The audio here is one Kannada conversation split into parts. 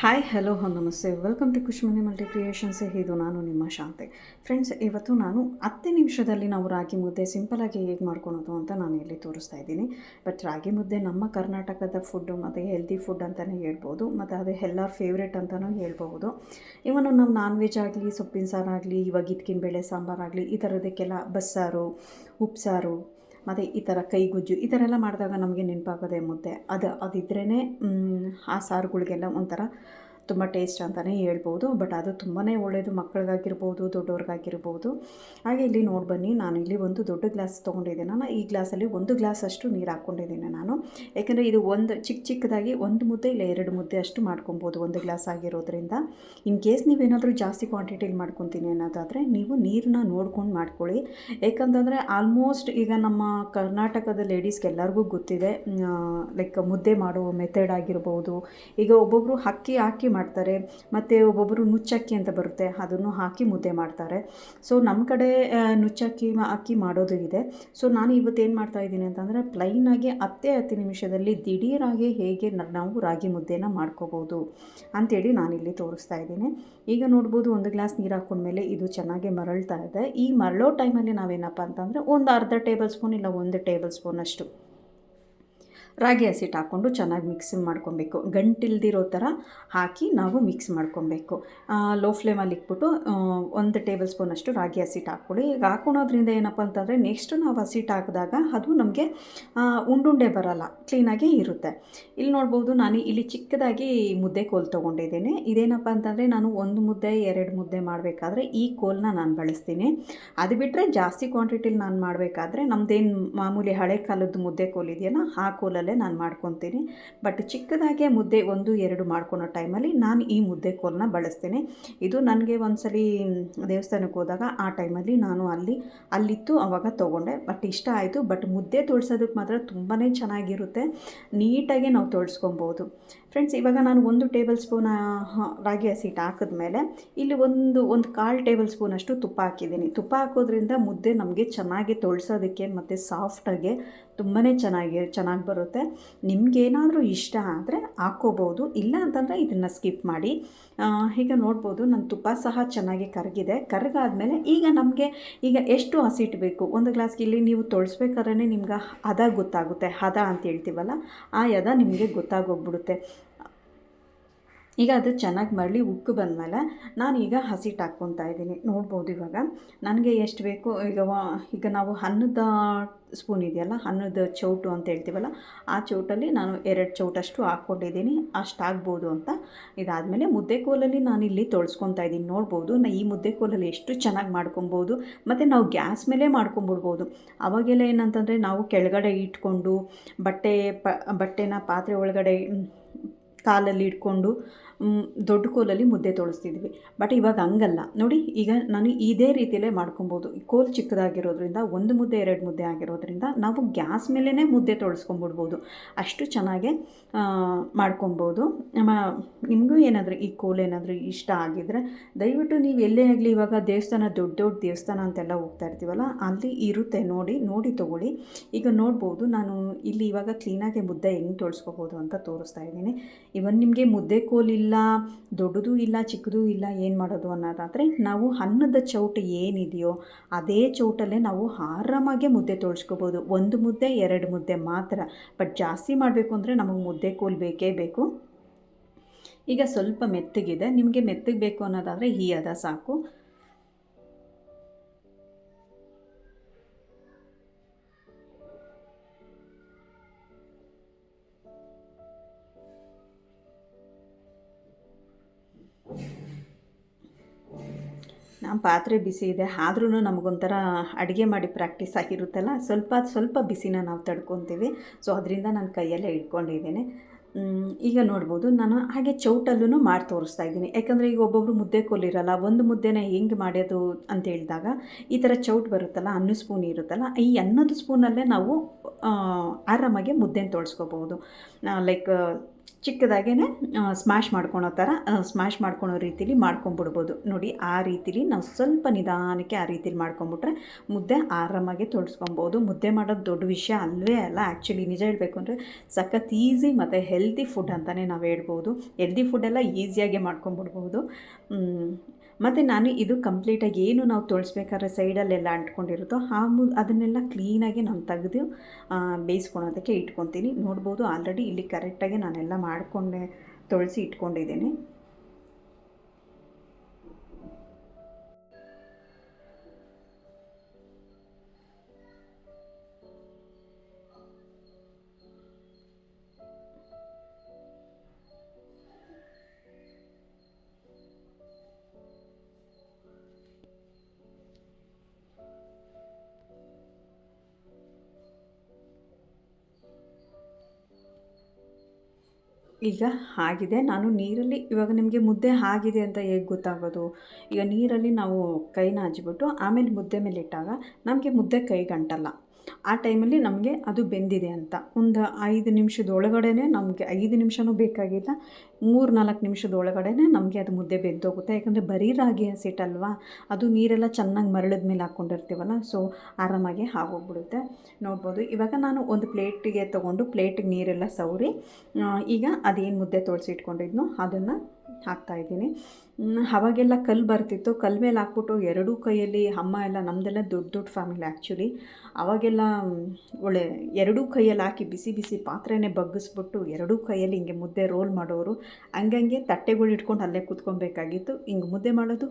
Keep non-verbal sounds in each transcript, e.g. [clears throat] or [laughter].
ಹಾಯ್ ಹಲೋ ನಮಸ್ತೆ. Welcome to Khushmani multi creations ಇದು ನಾನು ನಿಮ್ಮ ಶಾಂತೆ. ಫ್ರೆಂಡ್ಸ್ ಇವತ್ತು ನಾನು ಹತ್ತು ನಿಮಿಷದಲ್ಲಿ ನಾವು ರಾಗಿ ಮುದ್ದೆ ಸಿಂಪಲಾಗಿ ಹೇಗೆ ಮಾಡ್ಕೊಳೋದು ಅಂತ ನಾನು ಇಲ್ಲಿ ತೋರಿಸ್ತಾ ಇದ್ದೀನಿ. ಬಟ್ ರಾಗಿ ಮುದ್ದೆ ನಮ್ಮ ಕರ್ನಾಟಕದ ಫುಡ್ಡು ಮತ್ತು ಹೆಲ್ದಿ ಫುಡ್ ಅಂತಲೇ ಹೇಳ್ಬೋದು, ಮತ್ತು ಅದು ಎಲ್ಲರ ಫೇವ್ರೇಟ್ ಅಂತಲೂ ಹೇಳ್ಬೋದು ಇವನು ನಾವು ನಾನ್ ವೆಜ್ ಆಗಲಿ, ಸೊಪ್ಪಿನ ಸಾರಾಗಲಿ ಇವಾಗ ಇದ್ಕಿನ ಬೇಳೆ ಸಾಂಬಾರಾಗಲಿ ಈ ಥರದಕ್ಕೆಲ್ಲ ಬಸ್ಸಾರು, ಉಪ್ಸಾರು ಮತ್ತು ಈ ಥರ ಕೈಗುಜ್ಜು ಈ ಥರ ಎಲ್ಲ ಮಾಡಿದಾಗ ನಮಗೆ ನೆನಪಾಗೋದೇ ಮುದ್ದೆ. ಅದು ಅದಿದ್ರೇ ಆ ಸಾರುಗಳಿಗೆಲ್ಲ ಒಂಥರ ತುಂಬ ಟೇಸ್ಟ್ ಅಂತಲೇ ಹೇಳ್ಬೋದು, ಬಟ್ ಅದು ತುಂಬಾ ಒಳ್ಳೆಯದು ಮಕ್ಕಳಿಗಾಗಿರ್ಬೋದು, ದೊಡ್ಡವ್ರಿಗಾಗಿರ್ಬೋದು. ಹಾಗೆ ಇಲ್ಲಿ ನೋಡಿ ಬನ್ನಿ, ನಾನು ಇಲ್ಲಿ ಒಂದು ದೊಡ್ಡ ಗ್ಲಾಸ್ ತೊಗೊಂಡಿದ್ದೀನಿ. ನಾನು ಈ ಗ್ಲಾಸಲ್ಲಿ ಒಂದು ಗ್ಲಾಸ್ ಅಷ್ಟು ನೀರು ಹಾಕ್ಕೊಂಡಿದ್ದೀನಿ ನಾನು. ಯಾಕೆಂದರೆ ಇದು ಒಂದು ಚಿಕ್ಕ ಚಿಕ್ಕದಾಗಿ ಒಂದು ಮುದ್ದೆ ಇಲ್ಲ, ಎರಡು ಮುದ್ದೆ ಅಷ್ಟು ಮಾಡ್ಕೊಬೋದು ಒಂದು ಗ್ಲಾಸ್ ಆಗಿರೋದ್ರಿಂದ. ಇನ್ ಕೇಸ್ ನೀವೇನಾದರೂ ಜಾಸ್ತಿ ಕ್ವಾಂಟಿಟಿಲಿ ಮಾಡ್ಕೊತೀನಿ ಅನ್ನೋದಾದರೆ ನೀವು ನೀರನ್ನ ನೋಡ್ಕೊಂಡು ಮಾಡ್ಕೊಳ್ಳಿ. ಯಾಕಂತಂದರೆ ಆಲ್ಮೋಸ್ಟ್ ಈಗ ನಮ್ಮ ಕರ್ನಾಟಕದ ಲೇಡೀಸ್ಗೆಲ್ಲರಿಗೂ ಗೊತ್ತಿದೆ ಲೈಕ್ ಮುದ್ದೆ ಮಾಡುವ ಮೆಥಡ್ ಆಗಿರ್ಬೋದು. ಈಗ ಒಬ್ಬೊಬ್ಬರು ಅಕ್ಕಿ ಹಾಕಿ ಮಾಡ್ತಾರೆ, ಮತ್ತು ಒಬ್ಬೊಬ್ಬರು ನುಚ್ಚಕ್ಕಿ ಅಂತ ಬರುತ್ತೆ, ಅದನ್ನು ಹಾಕಿ ಮುದ್ದೆ ಮಾಡ್ತಾರೆ. ಸೊ ನಮ್ಮ ಕಡೆ ನುಚ್ಚಕ್ಕಿ ಅಕ್ಕಿ ಮಾಡೋದು ಇದೆ. ಸೊ ನಾನು ಇವತ್ತು ಏನು ಮಾಡ್ತಾ ಇದ್ದೀನಿ ಅಂತಂದರೆ ಪ್ಲೈನಾಗಿ ಹತ್ತೇ ಹತ್ತು ನಿಮಿಷದಲ್ಲಿ ದಿಢೀರಾಗಿ ಹೇಗೆ ನಾವು ರಾಗಿ ಮುದ್ದೆನ ಮಾಡ್ಕೋಬೋದು ಅಂಥೇಳಿ ನಾನಿಲ್ಲಿ ತೋರಿಸ್ತಾ ಇದ್ದೀನಿ. ಈಗ ನೋಡ್ಬೋದು, ಒಂದು ಗ್ಲಾಸ್ ನೀರು ಮೇಲೆ ಇದು ಚೆನ್ನಾಗಿ ಮರಳ್ತಾ ಇದೆ. ಈ ಮರಳೋ ಟೈಮಲ್ಲಿ ನಾವೇನಪ್ಪ ಅಂತಂದರೆ, ಒಂದು ಅರ್ಧ ಟೇಬಲ್ ಸ್ಪೂನ್ ಇಲ್ಲ, ಒಂದು ಟೇಬಲ್ ಸ್ಪೂನ್ ಅಷ್ಟು ರಾಗಿ ಹಸಿಟ್ಟು ಹಾಕ್ಕೊಂಡು ಚೆನ್ನಾಗಿ ಮಿಕ್ಸ್ ಮಾಡ್ಕೊಬೇಕು. ಗಂಟಿಲ್ದಿರೋ ಥರ ಹಾಕಿ ನಾವು ಮಿಕ್ಸ್ ಮಾಡ್ಕೊಬೇಕು. ಲೋ ಫ್ಲೇಮಲ್ಲಿ ಇಟ್ಬಿಟ್ಟು ಒಂದು ಟೇಬಲ್ ಸ್ಪೂನಷ್ಟು ರಾಗಿ ಹಸಿಟ್ಟು ಹಾಕ್ಕೊಳ್ಳಿ. ಈಗ ಹಾಕೊಳೋದ್ರಿಂದ ಏನಪ್ಪ ಅಂತಂದರೆ ನೆಕ್ಸ್ಟ್ ನಾವು ಹಸಿಟ್ಟು ಹಾಕಿದಾಗ ಅದು ನಮಗೆ ಉಂಡುಂಡೆ ಬರಲ್ಲ ಕ್ಲೀನಾಗಿ ಇರುತ್ತೆ. ಇಲ್ಲಿ ನೋಡ್ಬೋದು ನಾನು ಇಲ್ಲಿ ಚಿಕ್ಕದಾಗಿ ಮುದ್ದೆ ಕೋಲ್ ತೊಗೊಂಡಿದ್ದೀನಿ. ಇದೇನಪ್ಪ ಅಂತಂದರೆ ನಾನು ಒಂದು ಮುದ್ದೆ, ಎರಡು ಮುದ್ದೆ ಮಾಡಬೇಕಾದ್ರೆ ಈ ಕೋಲ್ನ ನಾನು ಬಳಸ್ತೀನಿ. ಅದು ಬಿಟ್ಟರೆ ಜಾಸ್ತಿ ಕ್ವಾಂಟಿಟಿಲಿ ನಾನು ಮಾಡಬೇಕಾದ್ರೆ ನಮ್ಮದೇನು ಮಾಮೂಲಿ ಹಳೆ ಕಾಲದ ಮುದ್ದೆ ಕೋಲ್ ಇದೆಯಲ್ಲ, ಆ ಕೋಲಲ್ಲೇ ನಾನು ಮಾಡ್ಕೊತೀನಿ. ಬಟ್ ಚಿಕ್ಕದಾಗೆ ಮುದ್ದೆ ಒಂದು, ಎರಡು ಮಾಡ್ಕೊಳೋ ಟೈಮಲ್ಲಿ ನಾನು ಈ ಮುದ್ದೆ ಕೋಲನ್ನ ಬಳಸ್ತೇನೆ. ಇದು ನನಗೆ ಒಂದ್ಸಲಿ ದೇವಸ್ಥಾನಕ್ಕೆ ಹೋದಾಗ ಆ ಟೈಮಲ್ಲಿ ನಾನು ಅಲ್ಲಿ, ಅಲ್ಲಿತ್ತು ಆವಾಗ ತೊಗೊಂಡೆ. ಬಟ್ ಇಷ್ಟ ಆಯಿತು. ಬಟ್ ಮುದ್ದೆ ತೊಳ್ಸೋದಕ್ಕೆ ಮಾತ್ರ ತುಂಬಾ ಚೆನ್ನಾಗಿರುತ್ತೆ. ನೀಟಾಗಿ ನಾವು ತೊಳ್ಸ್ಕೊಬೋದು. ಫ್ರೆಂಡ್ಸ್ ಇವಾಗ ನಾನು ಒಂದು ಟೇಬಲ್ ಸ್ಪೂನ್ ರಾಗಿ ಹಸಿಟ್ಟು ಹಾಕಿದ್ಮೇಲೆ ಇಲ್ಲಿ ಒಂದು ಒಂದು ಕಾಲು ಟೇಬಲ್ ಸ್ಪೂನಷ್ಟು ತುಪ್ಪ ಹಾಕಿದ್ದೀನಿ. ತುಪ್ಪ ಹಾಕೋದ್ರಿಂದ ಮುದ್ದೆ ನಮಗೆ ಚೆನ್ನಾಗಿ ತೊಳ್ಸೋದಕ್ಕೆ ಮತ್ತು ಸಾಫ್ಟಾಗಿ ತುಂಬಾ ಚೆನ್ನಾಗಿ ಚೆನ್ನಾಗಿ ಬರುತ್ತೆ. ನಿಮಗೇನಾದರೂ ಇಷ್ಟ ಆದರೆ ಹಾಕ್ಕೋಬೋದು ಇಲ್ಲ ಅಂತಂದರೆ ಇದನ್ನು ಸ್ಕಿಪ್ ಮಾಡಿ. ಈಗ ನೋಡ್ಬೋದು ನನ್ನ ತುಪ್ಪ ಸಹ ಚೆನ್ನಾಗಿ ಕರಗಿದೆ. ಕರಗಾದ್ಮೇಲೆ ಈಗ ನಮಗೆ, ಈಗ ಎಷ್ಟು ಹಸಿಟ್ಟು ಬೇಕು? ಒಂದು ಗ್ಲಾಸ್ಗೆ ಇಲ್ಲಿ ನೀವು ತೊಳ್ಸ್ಬೇಕಾದ್ರೆ ನಿಮ್ಗೆ ಹದ ಗೊತ್ತಾಗುತ್ತೆ. ಹದ ಅಂತ ಹೇಳ್ತೀವಲ್ಲ, ಆ ಹದ ನಿಮಗೆ ಗೊತ್ತಾಗೋಗ್ಬಿಡುತ್ತೆ. ಈಗ ಅದು ಚೆನ್ನಾಗಿ ಮರಳಿ ಉಕ್ಕು ಬಂದಮೇಲೆ ನಾನೀಗ ಹಸಿಟ್ಟು ಹಾಕ್ಕೊತಾ ಇದ್ದೀನಿ. ನೋಡ್ಬೋದು ಇವಾಗ. ನನಗೆ ಎಷ್ಟು ಬೇಕು? ಈಗ ಈಗ ನಾವು ಅನ್ನದ ಸ್ಪೂನ್ ಇದೆಯಲ್ಲ, ಅನ್ನದ ಚೌಟು ಅಂತ ಹೇಳ್ತೀವಲ್ಲ, ಆ ಚೌಟಲ್ಲಿ ನಾನು ಎರಡು ಚೌಟಷ್ಟು ಹಾಕ್ಕೊಂಡಿದ್ದೀನಿ. ಅಷ್ಟು ಆಗ್ಬೋದು ಅಂತ. ಇದಾದಮೇಲೆ ಮುದ್ದೆ ಕೋಲಲ್ಲಿ ನಾನು ಇಲ್ಲಿ ತೊಳ್ಸ್ಕೊತಾ ಇದ್ದೀನಿ. ನೋಡ್ಬೋದು, ನಾ ಈ ಮುದ್ದೆ ಕೋಲಲ್ಲಿ ಎಷ್ಟು ಚೆನ್ನಾಗಿ ಮಾಡ್ಕೊಬೋದು. ಮತ್ತು ನಾವು ಗ್ಯಾಸ್ ಮೇಲೆ ಮಾಡ್ಕೊಂಬಿಡ್ಬೋದು. ಅವಾಗೆಲ್ಲ ಏನಂತಂದರೆ ನಾವು ಕೆಳಗಡೆ ಇಟ್ಕೊಂಡು ಬಟ್ಟೆ ಬಟ್ಟೆನ ಪಾತ್ರೆ ಒಳಗಡೆ ಕಾಲಲ್ಲಿ ಇಟ್ಕೊಂಡು ದೊಡ್ಡ ಕೋಲಲ್ಲಿ ಮುದ್ದೆ ತೋಳಿಸ್ತಿದ್ವಿ. ಬಟ್ ಇವಾಗ ಹಂಗಲ್ಲ. ನೋಡಿ, ಈಗ ನಾನು ಇದೇ ರೀತಿಯಲ್ಲೇ ಮಾಡ್ಕೊಬೋದು. ಕೋಲ್ ಚಿಕ್ಕದಾಗಿರೋದ್ರಿಂದ, ಒಂದು ಮುದ್ದೆ, ಎರಡು ಮುದ್ದೆ ಆಗಿರೋದ್ರಿಂದ, ನಾವು ಗ್ಯಾಸ್ ಮೇಲೇ ಮುದ್ದೆ ತೊಳಸ್ಕೊಂಬಿಡ್ಬೋದು. ಅಷ್ಟು ಚೆನ್ನಾಗೆ ಮಾಡ್ಕೊಬೋದು. ನಿಮಗೂ ಏನಾದರೂ ಈ ಕೋಲ್ ಏನಾದರೂ ಇಷ್ಟ ಆಗಿದ್ರೆ, ದಯವಿಟ್ಟು ನೀವು ಎಲ್ಲೇ ಆಗಲಿ ಇವಾಗ ದೇವಸ್ಥಾನ, ದೊಡ್ಡ ದೊಡ್ಡ ದೇವಸ್ಥಾನ ಅಂತೆಲ್ಲ ಹೋಗ್ತಾ ಇರ್ತೀವಲ್ಲ, ಅಲ್ಲಿ ಇರುತ್ತೆ. ನೋಡಿ ನೋಡಿ ತೊಗೊಳ್ಳಿ. ಈಗ ನೋಡ್ಬೋದು, ನಾನು ಇಲ್ಲಿ ಇವಾಗ ಕ್ಲೀನಾಗಿ ಮುದ್ದೆ ಹೆಂಗೆ ತೊಳ್ಸ್ಕೊಬೋದು ಅಂತ ತೋರಿಸ್ತಾ ಇದ್ದೀನಿ. ಇವನ್ ನಿಮಗೆ ಮುದ್ದೆ ಕೋಲ್ ಇಲ್ಲ ದೊಡ್ಡದು ಇಲ್ಲ, ಚಿಕ್ಕದು ಇಲ್ಲ, ಏನು ಮಾಡೋದು ಅನ್ನೋದಾದರೆ ನಾವು ಅನ್ನದ ಚೌಟ ಏನಿದೆಯೋ ಅದೇ ಚೌಟಲ್ಲೇ ನಾವು ಆರಾಮಾಗೆ ಮುದ್ದೆ ತೊಳ್ಸ್ಕೊಬೋದು. ಒಂದು ಮುದ್ದೆ, ಎರಡು ಮುದ್ದೆ ಮಾತ್ರ. ಬಟ್ ಜಾಸ್ತಿ ಮಾಡಬೇಕು ಅಂದರೆ ನಮಗೆ ಮುದ್ದೆ ಕೋಲ್ ಬೇಕೇ ಬೇಕು. ಈಗ ಸ್ವಲ್ಪ ಮೆತ್ತಗಿದೆ. ನಿಮಗೆ ಮೆತ್ತಗೆ ಬೇಕು ಅನ್ನೋದಾದರೆ ಈ ಅದ ಸಾಕು. ನಮ್ಮ ಪಾತ್ರೆ ಬಿಸಿ ಇದೆ ಆದ್ರೂ ನಮಗೊಂಥರ ಅಡುಗೆ ಮಾಡಿ ಪ್ರಾಕ್ಟೀಸ್ ಆಗಿರುತ್ತಲ್ಲ, ಸ್ವಲ್ಪ ಸ್ವಲ್ಪ ಬಿಸಿನ ನಾವು ತಡ್ಕೊತೀವಿ. ಸೊ ಅದರಿಂದ ನಾನು ಕೈಯಲ್ಲೇ ಇಟ್ಕೊಂಡಿದ್ದೇನೆ. ಈಗ ನೋಡ್ಬೋದು, ನಾನು ಹಾಗೆ ಚೌಟಲ್ಲೂ ಮಾಡಿ ತೋರಿಸ್ತಾ ಇದ್ದೀನಿ. ಯಾಕಂದರೆ ಈಗ ಒಬ್ಬೊಬ್ಬರು ಮುದ್ದೆ ಕೋಲಿರಲ್ಲ ಒಂದು ಮುದ್ದೆನ ಹೆಂಗೆ ಮಾಡೋದು ಅಂತ ಹೇಳಿದಾಗ, ಈ ಥರ ಚೌಟ್ ಬರುತ್ತಲ್ಲ ಅನ್ನ ಸ್ಪೂನ್ ಇರುತ್ತಲ್ಲ, ಈ ಅನ್ನದ ಸ್ಪೂನಲ್ಲೇ ನಾವು ಆರಾಮಾಗಿ ಮುದ್ದೆನ ತೊಳ್ಸ್ಕೊಬೋದು ಲೈಕ್ ಚಿಕ್ಕದಾಗೇ ಸ್ಮ್ಯಾಶ್ ಮಾಡ್ಕೊಳೋ ಥರ ಸ್ಮ್ಯಾಶ್ ಮಾಡ್ಕೊಳೋ ರೀತಿಲಿ ಮಾಡ್ಕೊಂಬಿಡ್ಬೋದು. ನೋಡಿ, ಆ ರೀತಿಲಿ ನಾವು ಸ್ವಲ್ಪ ನಿಧಾನಕ್ಕೆ ಆ ರೀತಿಲಿ ಮಾಡ್ಕೊಂಬಿಟ್ರೆ ಮುದ್ದೆ ಆರಾಮಾಗಿ ತೊಡಸ್ಕೊಬೋದು ಮುದ್ದೆ ಮಾಡೋದು ದೊಡ್ಡ ವಿಷಯ ಅಲ್ಲವೇ ಅಲ್ಲ. ಆ್ಯಕ್ಚುಲಿ ನಿಜ ಹೇಳಬೇಕು ಅಂದರೆ ಸಖತ್ ಈಸಿ ಮತ್ತು ಹೆಲ್ದಿ ಫುಡ್ ಅಂತಲೇ ನಾವು ಹೇಳ್ಬೋದು. ಹೆಲ್ದಿ ಫುಡ್ಡೆಲ್ಲ ಈಸಿಯಾಗಿ ಮಾಡ್ಕೊಂಬಿಡ್ಬೋದು. ಮತ್ತು ನಾನು ಇದು ಕಂಪ್ಲೀಟಾಗಿ ಏನು ನಾವು ತೊಳ್ಸ್ಬೇಕಾದ್ರೆ ಸೈಡಲ್ಲೆಲ್ಲ ಅಂಟ್ಕೊಂಡಿರುತ್ತೋ ಆ ಮು, ಅದನ್ನೆಲ್ಲ ಕ್ಲೀನಾಗಿ ನಾನು ತೆಗೆದು ಬೇಯಿಸ್ಕೊಳೋದಕ್ಕೆ ಇಟ್ಕೊತೀನಿ. ನೋಡ್ಬೋದು ಆಲ್ರೆಡಿ ಇಲ್ಲಿ ಕರೆಕ್ಟಾಗಿ ನಾನೆಲ್ಲ ಮಾಡಿಕೊಂಡೆ, ತೊಳಸಿ ಇಟ್ಕೊಂಡಿದ್ದೀನಿ. ಈಗ ಆಗಿದೆ. ನಾನು ನೀರಲ್ಲಿ, ಇವಾಗ ನಿಮಗೆ ಮುದ್ದೆ ಆಗಿದೆ ಅಂತ ಹೇಗೆ ಗೊತ್ತಾಗೋದು? ಈಗ ನೀರಲ್ಲಿ ನಾವು ಕೈನ ಹಚ್ಬಿಟ್ಟು ಆಮೇಲೆ ಮುದ್ದೆ ಮೇಲೆ ಇಟ್ಟಾಗ ನಮಗೆ ಮುದ್ದೆ ಕೈ ಅಂಟಲ್ಲ ಆ ಟೈಮಲ್ಲಿ ನಮಗೆ ಅದು ಬೆಂದಿದೆ ಅಂತ. ಒಂದು ಐದು ನಿಮಿಷದ ಒಳಗಡೆ ನಮಗೆ ಐದು ನಿಮಿಷವೂ ಬೇಕಾಗಿಲ್ಲ, ಮೂರು ನಾಲ್ಕು ನಿಮಿಷದ ಒಳಗಡೆ ನಮಗೆ ಅದು ಮುದ್ದೆ ಬೆಂದೋಗುತ್ತೆ. ಯಾಕಂದರೆ ಬರೀ ರಾಗಿ ಹಸಿಟ್ಟಲ್ವಾ ಅದು ನೀರೆಲ್ಲ ಚೆನ್ನಾಗಿ ಮರಳಿದ ಮೇಲೆ ಹಾಕ್ಕೊಂಡಿರ್ತೀವಲ್ಲ ಸೊ ಆರಾಮಾಗಿ ಆಗೋಗ್ಬಿಡುತ್ತೆ. ನೋಡ್ಬೋದು, ಇವಾಗ ನಾನು ಒಂದು ಪ್ಲೇಟಿಗೆ ತೊಗೊಂಡು ಪ್ಲೇಟಿಗೆ ನೀರೆಲ್ಲ ಸವರಿ ಈಗ ಅದೇನು ಮುದ್ದೆ ತೋಳಿಸಿ ಇಟ್ಕೊಂಡಿದ್ನೋ ಅದನ್ನು ಹಾಕ್ತಾಯಿದ್ದೀನಿ ಅವಾಗೆಲ್ಲ ಕಲ್ಲು ಬರ್ತಿತ್ತು. ಕಲ್ಲು ಮೇಲೆ ಹಾಕ್ಬಿಟ್ಟು ಎರಡೂ ಕೈಯಲ್ಲಿ ಅಮ್ಮ ಎಲ್ಲ ನಮ್ಮದೆಲ್ಲ ದೊಡ್ಡ ದೊಡ್ಡ ಫ್ಯಾಮಿಲಿ ಆ್ಯಕ್ಚುಲಿ ಅವಾಗೆಲ್ಲ ಒಳ್ಳೆ ಎರಡೂ ಕೈಯಲ್ಲಿ ಹಾಕಿ ಬಿಸಿ ಬಿಸಿ ಪಾತ್ರೆನೇ ಬಗ್ಗಿಸ್ಬಿಟ್ಟು ಎರಡೂ ಕೈಯಲ್ಲಿ ಹಿಂಗೆ ಮುದ್ದೆ ರೋಲ್ ಮಾಡೋರು. ಹಂಗಂಗೆ ತಟ್ಟೆಗಳು ಇಟ್ಕೊಂಡು ಅಲ್ಲೇ ಕೂತ್ಕೊಬೇಕಾಗಿತ್ತು. ಹಿಂಗೆ ಮುದ್ದೆ ಮಾಡೋದು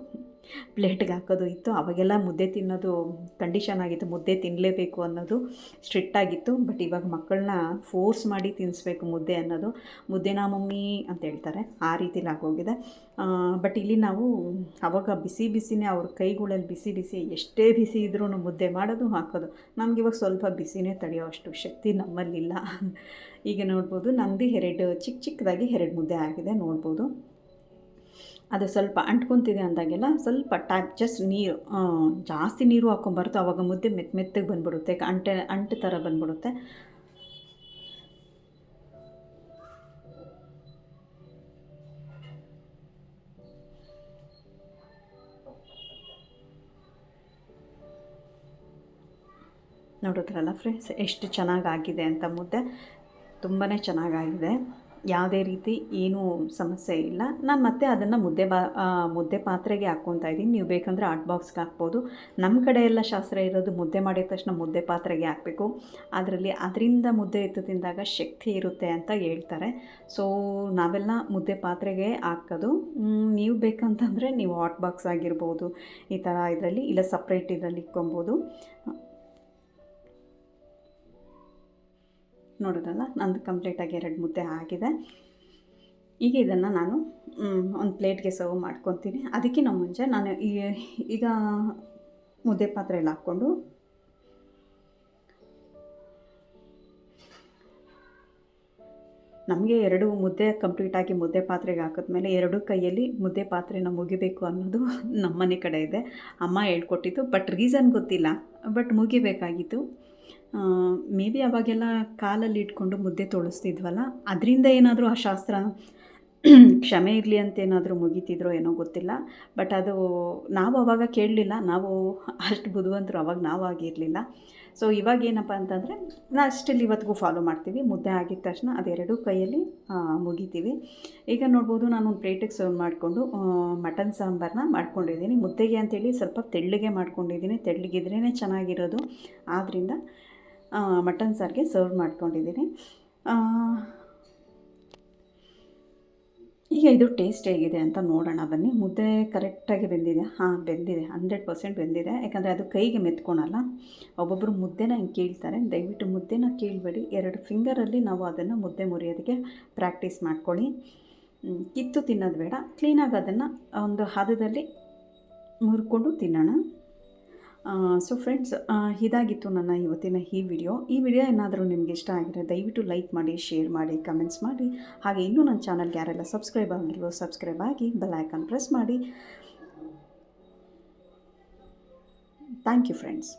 ಪ್ಲೇಟ್ಗೆ ಹಾಕೋದು ಇತ್ತು. ಅವಾಗೆಲ್ಲ ಮುದ್ದೆ ತಿನ್ನೋದು ಕಂಡೀಷನ್ ಆಗಿತ್ತು. ಮುದ್ದೆ ತಿನ್ನಲೇಬೇಕು ಅನ್ನೋದು ಸ್ಟ್ರಿಕ್ಟ್ ಆಗಿತ್ತು. ಬಟ್ ಇವಾಗ ಮಕ್ಕಳನ್ನ ಫೋರ್ಸ್ ಮಾಡಿ ತಿನ್ನಿಸ್ಬೇಕು ಮುದ್ದೆ ಅನ್ನೋದು. ಮುದ್ದೆನಾ ಮಮ್ಮಿ ಅಂತ ಹೇಳ್ತಾರೆ. ಆ ರೀತಿಲಿ ಆಗೋಗಿದೆ. ಬಟ್ ಇಲ್ಲಿ ನಾವು ಅವಾಗ ಬಿಸಿ ಬಿಸಿನೇ ಅವ್ರ ಕೈಗಳಲ್ಲಿ ಬಿಸಿ ಬಿಸಿ ಎಷ್ಟೇ ಬಿಸಿ ಇದ್ರೂ ಮುದ್ದೆ ಮಾಡೋದು ಹಾಕೋದು. ನಮ್ಗೆ ಇವಾಗ ಸ್ವಲ್ಪ ಬಿಸಿನೇ ತಡೆಯೋ ಅಷ್ಟು ಶಕ್ತಿ ನಮ್ಮಲ್ಲಿಲ್ಲ. ಈಗ ನೋಡ್ಬೋದು ನಂದು ಎರಡು ಚಿಕ್ಕ ಚಿಕ್ಕದಾಗಿ ಎರಡು ಮುದ್ದೆ ಆಗಿದೆ ನೋಡ್ಬೋದು. ಅದು ಸ್ವಲ್ಪ ಅಂಟ್ಕೊತಿದೆ ಅಂದಾಗೆಲ್ಲ ಸ್ವಲ್ಪ ಟ್ಯಾಪ್ ಜಸ್ಟ್ ನೀರು ಜಾಸ್ತಿ ನೀರು ಹಾಕ್ಕೊಂಬಾರ್ದು ಆವಾಗ ಮುದ್ದೆ ಮೆತ್ತ ಮೆತ್ತಗೆ ಬಂದ್ಬಿಡುತ್ತೆ, ಅಂಟೆ, ಅಂಟು ಥರ ಬಂದ್ಬಿಡುತ್ತೆ. ನೋಡಿದ್ರಲ್ಲ ಫ್ರೆಂಡ್ಸ್ ಎಷ್ಟು ಚೆನ್ನಾಗಾಗಿದೆ ಅಂತ ಮುದ್ದೆ ತುಂಬಾ ಚೆನ್ನಾಗಾಗಿದೆ. ಯಾವುದೇ ರೀತಿ ಏನೂ ಸಮಸ್ಯೆ ಇಲ್ಲ. ನಾನು ಮತ್ತೆ ಅದನ್ನು ಮುದ್ದೆ ಬಾ ಮುದ್ದೆ ಪಾತ್ರೆಗೆ ಹಾಕ್ಕೊತಾ ಇದ್ದೀನಿ. ನೀವು ಬೇಕಂದರೆ ಆಟ್ ಬಾಕ್ಸ್ಗೆ ಹಾಕ್ಬೋದು. ನಮ್ಮ ಕಡೆ ಎಲ್ಲ ಶಾಸ್ತ್ರ ಇರೋದು ಮುದ್ದೆ ಮಾಡಿದ ತಕ್ಷಣ ಮುದ್ದೆ ಪಾತ್ರೆಗೆ ಹಾಕಬೇಕು. ಅದರಲ್ಲಿ ಅದರಿಂದ ಮುದ್ದೆ ಎತ್ತು ತಿಂದಾಗ ಶಕ್ತಿ ಇರುತ್ತೆ ಅಂತ ಹೇಳ್ತಾರೆ. ಸೊ ನಾವೆಲ್ಲ ಮುದ್ದೆ ಪಾತ್ರೆಗೆ ಹಾಕೋದು. ನೀವು ಬೇಕಂತಂದರೆ ನೀವು ಹಾಟ್ ಬಾಕ್ಸ್ ಆಗಿರ್ಬೋದು, ಈ ಥರ ಇದರಲ್ಲಿ, ಇಲ್ಲ ಸಪ್ರೇಟ್ ಇದರಲ್ಲಿ ಇಕ್ಕೊಬೋದು ನೋಡೋದಲ್ಲ ನಂದು ಕಂಪ್ಲೀಟಾಗಿ ಎರಡು ಮುದ್ದೆ ಆಗಿದೆ. ಈಗ ಇದನ್ನು ನಾನು ಒಂದು ಪ್ಲೇಟ್ಗೆ ಸರ್ವ್ ಮಾಡ್ಕೊತೀನಿ. ಅದಕ್ಕಿಂತ ಮುಂಚೆ ನಾನು ಈಗ ಮುದ್ದೆ ಪಾತ್ರೆಯಲ್ಲಿ ಹಾಕ್ಕೊಂಡು ನಮಗೆ ಎರಡು ಮುದ್ದೆ ಕಂಪ್ಲೀಟಾಗಿ ಮುದ್ದೆ ಪಾತ್ರೆಗೆ ಹಾಕಿದ್ಮೇಲೆ ಎರಡು ಕೈಯಲ್ಲಿ ಮುದ್ದೆ ಪಾತ್ರೆನ ಮುಗಿಬೇಕು ಅನ್ನೋದು ನಮ್ಮನೆ ಕಡೆ ಇದೆ. ಅಮ್ಮ ಹೇಳ್ಕೊಟ್ಟಿದ್ದು ಬಟ್ ರೀಸನ್ ಗೊತ್ತಿಲ್ಲ. ಬಟ್ ಮುಗಿಬೇಕಾಗಿತ್ತು. ಮೇ ಬಿ ಅವಾಗೆಲ್ಲ ಕಾಲಲ್ಲಿ ಇಟ್ಕೊಂಡು ಮುದ್ದೆ ತೊಳಸ್ತಿದ್ವಲ್ಲ, ಅದರಿಂದ ಏನಾದರೂ ಆ ಶಾಸ್ತ್ರ [clears throat] ಕ್ಷಮೆ ಇರಲಿ ಅಂತ ಏನಾದರೂ ಮುಗಿತಿದ್ರೋ ಏನೋ ಗೊತ್ತಿಲ್ಲ ಬಟ್ ಅದು ನಾವು ಅವಾಗ ಕೇಳಲಿಲ್ಲ, ನಾವು ಅಷ್ಟು ಬುದ್ಧಿವಂತರು ಅವಾಗ ನಾವು ಆಗಿರಲಿಲ್ಲ. ಸೊ ಇವಾಗ ಏನಪ್ಪ ಅಂತಂದರೆ ನಾ ಸ್ಟಿಲ್ ಇವತ್ತಿಗೂ ಫಾಲೋ ಮಾಡ್ತೀವಿ, ಮುದ್ದೆ ಆಗಿದ ತಕ್ಷಣ ಅದೆರಡೂ ಕೈಯಲ್ಲಿ ಮುಗಿತೀವಿ. ಈಗ ನೋಡ್ಬೋದು ನಾನು ಒಂದು ಪ್ಲೇಟಿಗೆ ಸರ್ವ್ ಮಾಡಿಕೊಂಡು ಮಟನ್ ಸಾಂಬಾರನ್ನ ಮಾಡ್ಕೊಂಡಿದ್ದೀನಿ. ಮುದ್ದೆಗೆ ಅಂತೇಳಿ ಸ್ವಲ್ಪ ತೆಳ್ಳಗೆ ಮಾಡ್ಕೊಂಡಿದ್ದೀನಿ ತೆಳ್ಳಗಿದ್ರೇ ಚೆನ್ನಾಗಿರೋದು. ಆದ್ದರಿಂದ ಮಟನ್ ಸಾರಿಗೆ ಸರ್ವ್ ಮಾಡ್ಕೊಂಡಿದ್ದೀನಿ. ಈಗ ಇದು ಟೇಸ್ಟ್ ಹೇಗಿದೆ ಅಂತ ನೋಡೋಣ, ಬನ್ನಿ. ಮುದ್ದೆ ಕರೆಕ್ಟಾಗಿ ಬೆಂದಿದೆ. ಹಾಂ, ಬೆಂದಿದೆ. ಹಂಡ್ರೆಡ್ ಪರ್ಸೆಂಟ್ ಬೆಂದಿದೆ. ಯಾಕಂದರೆ ಅದು ಕೈಗೆ ಮೆತ್ಕೊಳಲ್ಲ. ಒಬ್ಬೊಬ್ಬರು ಮುದ್ದೆನ ಹಿಂಗೆ ಕೇಳ್ತಾರೆ. ದಯವಿಟ್ಟು ಮುದ್ದೆನ ಕೇಳಬೇಡಿ. ಎರಡು ಫಿಂಗರಲ್ಲಿ ನಾವು ಅದನ್ನು ಮುದ್ದೆ ಮುರಿಯೋದಕ್ಕೆ ಪ್ರಾಕ್ಟೀಸ್ ಮಾಡ್ಕೊಳ್ಳಿ. ಕಿತ್ತು ತಿನ್ನೋದು ಬೇಡ. ಕ್ಲೀನಾಗಿ ಅದನ್ನು ಒಂದು ಹದದಲ್ಲಿ ಮುರ್ಕೊಂಡು ತಿನ್ನೋಣ. ಸೊ ಫ್ರೆಂಡ್ಸ್ ಇದಾಗಿತ್ತು ನನ್ನ ಇವತ್ತಿನ ಈ ವಿಡಿಯೋ ಈ ವಿಡಿಯೋ ಏನಾದರೂ ನಿಮಗೆ ಇಷ್ಟ ಆಗಿದ್ರೆ ದಯವಿಟ್ಟು ಲೈಕ್ ಮಾಡಿ ಶೇರ್ ಮಾಡಿ ಕಮೆಂಟ್ಸ್ ಮಾಡಿ. ಹಾಗೆ ಇನ್ನೂ ನನ್ನ ಚಾನಲ್ಗೆ ಯಾರೆಲ್ಲ ಸಬ್ಸ್ಕ್ರೈಬ್ ಆಗಿಲ್ವೋ ಸಬ್ಸ್ಕ್ರೈಬ್ ಆಗಿ ಬೆಲ್ ಐಕಾನ್ ಪ್ರೆಸ್ ಮಾಡಿ. Thank you friends